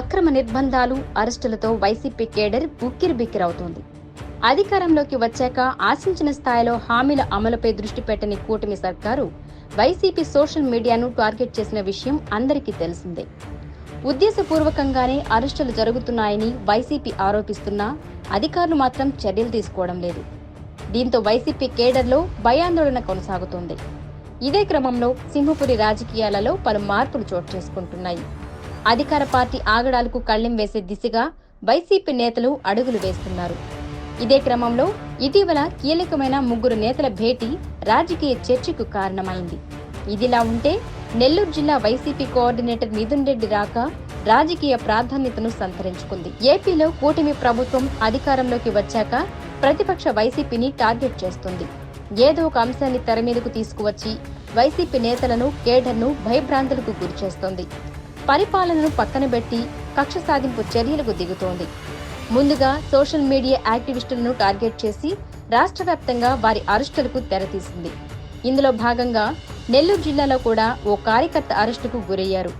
అక్రమ నిర్బంధాలు అరెస్టులతో YCP cadre ఉక్కిరిబిక్కిరవుతోంది. అధికారంలోకి వచ్చాక ఆశించిన స్థాయిలో హామీల అమలుపై దృష్టి పెట్టని కూటమి సర్కారు వైసీపీ సోషల్ మీడియాను టార్గెట్ చేసిన విషయం అందరికీ తెలిసిందే. ఉద్దేశపూర్వకంగానే అరెస్టులు జరుగుతున్నాయని వైసీపీ ఆరోపిస్తున్నా అధికారులు మాత్రం చర్యలు తీసుకోవడం లేదు. దీంతో వైసీపీ కేడర్లో భయాందోళన కొనసాగుతోంది. ఇదే క్రమంలో సింహపురి రాజకీయాలలో పలు మార్పులు చోటు చేసుకుంటున్నాయి. అధికార పార్టీ ఆగడాలకు కళ్ళెం వేసే దిశగా వైసీపీ నేతలు అడుగులు వేస్తున్నారు. ఇదే క్రమంలో ఇటీవల కీలకమైన ముగ్గురు నేతల భేటీ రాజకీయ చర్చకు కారణమైంది. ఇదిలా ఉంటే నెల్లూరు జిల్లా వైసీపీ కోఆర్డినేటర్ మిథున్ రెడ్డి రాక రాజకీయ ప్రాధాన్యతను సంతరించుకుంది. ఏపీలో కూటమి ప్రభుత్వం అధికారంలోకి వచ్చాక ప్రతిపక్ష వైసీపీని టార్గెట్ చేస్తుంది. ఏదో ఒక అంశాన్ని తెర మీదకు తీసుకువచ్చి వైసీపీ నేతలను కేడర్ను భయభ్రాంతులకు గురిచేస్తోంది. పరిపాలనను పక్కన పెట్టి కక్ష సాధింపు చర్యలకు దిగుతోంది. ముందుగా సోషల్ మీడియా యాక్టివిస్టులను టార్గెట్ చేసి రాష్ట్ర వ్యాప్తంగా వారి అరెస్టులకు తెరతీసింది ఇందులో భాగంగా నెల్లూరు జిల్లాలో కూడా ఓ కార్యకర్త అరెస్టుకు గురయ్యారు.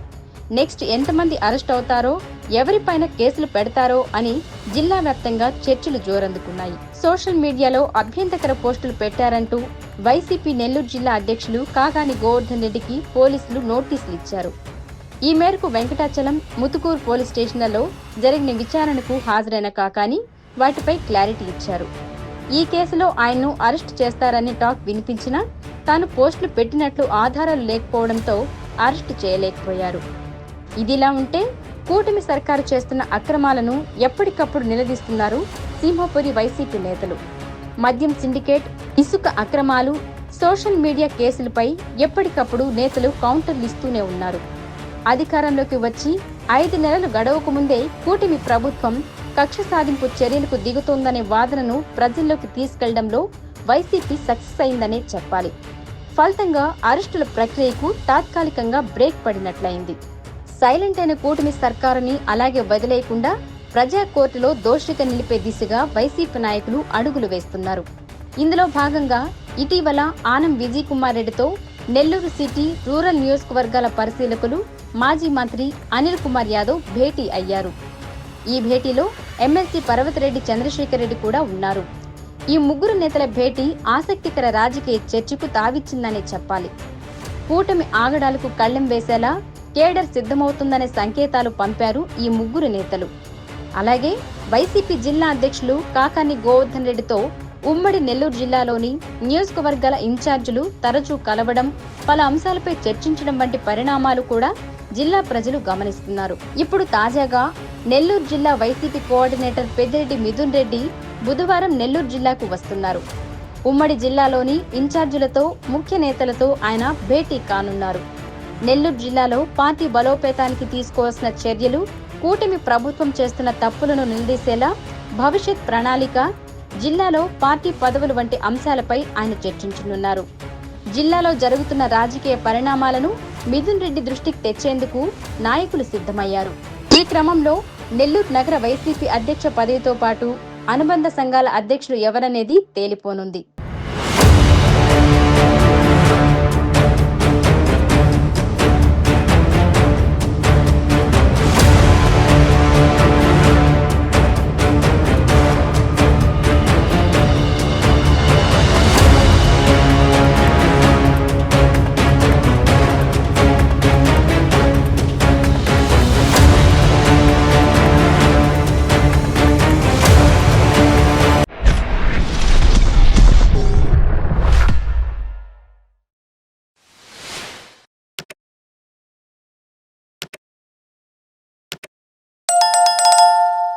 నెక్స్ట్ ఎంతమంది అరెస్ట్ అవుతారో ఎవరిపైన కేసులు పెడతారో అని జిల్లా వ్యాప్తంగా చర్చలు జోరందుకున్నాయి. సోషల్ మీడియాలో అభ్యంతకర పోస్టులు పెట్టారంటూ వైసీపీ నెల్లూరు జిల్లా అధ్యక్షులు కాగాని గోవర్ధన్ రెడ్డికి పోలీసులు నోటీసులు ఇచ్చారు. ఈ మేరకు వెంకటాచలం ముతుకూరు పోలీస్ స్టేషన్లలో జరిగిన విచారణకు హాజరైన కాకాని వాటిపై క్లారిటీ ఇచ్చారు. ఈ కేసులో ఆయన్ను అరెస్ట్ చేస్తారని టాక్ వినిపించినా తాను పోస్టులు పెట్టినట్లు ఆధారాలు లేకపోవడంతో అరెస్ట్ చేయలేకపోయారు. ఇదిలా ఉంటే కూటమి సర్కారు చేస్తున్న అక్రమాలను ఎప్పటికప్పుడు నిలదీస్తున్నారు సింహపురి వైసీపీ నేతలు. మద్యం సిండికేట్ ఇసుక అక్రమాలు సోషల్ మీడియా కేసులపై ఎప్పటికప్పుడు నేతలు కౌంటర్లు ఇస్తూనే ఉన్నారు. అధికారంలోకి వచ్చి ఐదు నెలలు గడవకు ముందే కూటమి ప్రభుత్వం కక్ష సాధింపు చర్యలకు దిగుతోందనే వాదనను ప్రజల్లోకి తీసుకెళ్ళడంలో వైసీపీ సక్సెస్ అయిందనే చెప్పాలి. ఫలితంగా అరెస్టుల ప్రక్రియకు తాత్కాలికంగా బ్రేక్ పడినట్లయింది. సైలెంట్ అయిన కూటమి సర్కారుని అలాగే వదిలేయకుండా ప్రజా కోర్టులో దోషిగా నిలిపే దిశగా వైసీపీ నాయకులు అడుగులు వేస్తున్నారు. ఇందులో భాగంగా ఇటీవల ఆనం విజయ్ కుమార్ రెడ్డితో నెల్లూరు సిటీ రూరల్ నియోజకవర్గాల పరిశీలకులు మాజీ మంత్రి అనిల్ కుమార్ యాదవ్ భేటీ అయ్యారు. ఈ భేటీలో ఎమ్మెల్సీ పర్వతిరెడ్డి చంద్రశేఖర్ రెడ్డి కూడా ఉన్నారు. ఈ ముగ్గురు నేతల భేటీ ఆసక్తికర రాజకీయ చర్చకు తావిచ్చిందనే చెప్పాలి. కూటమి ఆగడాలకు కళ్ళెం వేసేలా కేడర్ సిద్ధమవుతుందనే సంకేతాలు పంపారు ఈ ముగ్గురు నేతలు. అలాగే వైసీపీ జిల్లా అధ్యక్షులు కాకాని గోవర్ధన్ రెడ్డితో ఉమ్మడి నెల్లూరు జిల్లాలోని నియోజకవర్గాల ఇన్ఛార్జీలు తరచూ కలవడం పలు అంశాలపై చర్చించడం వంటి పరిణామాలు కూడా జిల్లా ప్రజలు గమనిస్తున్నారు. ఇప్పుడు తాజాగా నెల్లూరు జిల్లా వైసీపీ కోఆర్డినేటర్ పెద్దిరెడ్డి మిథున్ రెడ్డి బుధవారం నెల్లూరు జిల్లాకు వస్తున్నారు. ఉమ్మడి జిల్లాలోని ఇన్ఛార్జీలతో ముఖ్య నేతలతో ఆయన భేటీ కానున్నారు. నెల్లూరు జిల్లాలో పార్టీ బలోపేతానికి తీసుకోవాల్సిన చర్యలు కూటమి ప్రభుత్వం చేస్తున్న తప్పులను నిలదీసేలా భవిష్యత్ ప్రణాళిక జిల్లాలో పార్టీ పదవులు వంటి అంశాలపై ఆయన చర్చించనున్నారు. జిల్లాలో జరుగుతున్న రాజకీయ పరిణామాలను మిథున్ రెడ్డి దృష్టికి తెచ్చేందుకు నాయకులు సిద్ధమయ్యారు. ఈ క్రమంలో నెల్లూరు నగర వైసీపీ అధ్యక్ష పదవితో పాటు అనుబంధ సంఘాల అధ్యక్షులు ఎవరనేది తేలిపోనుంది.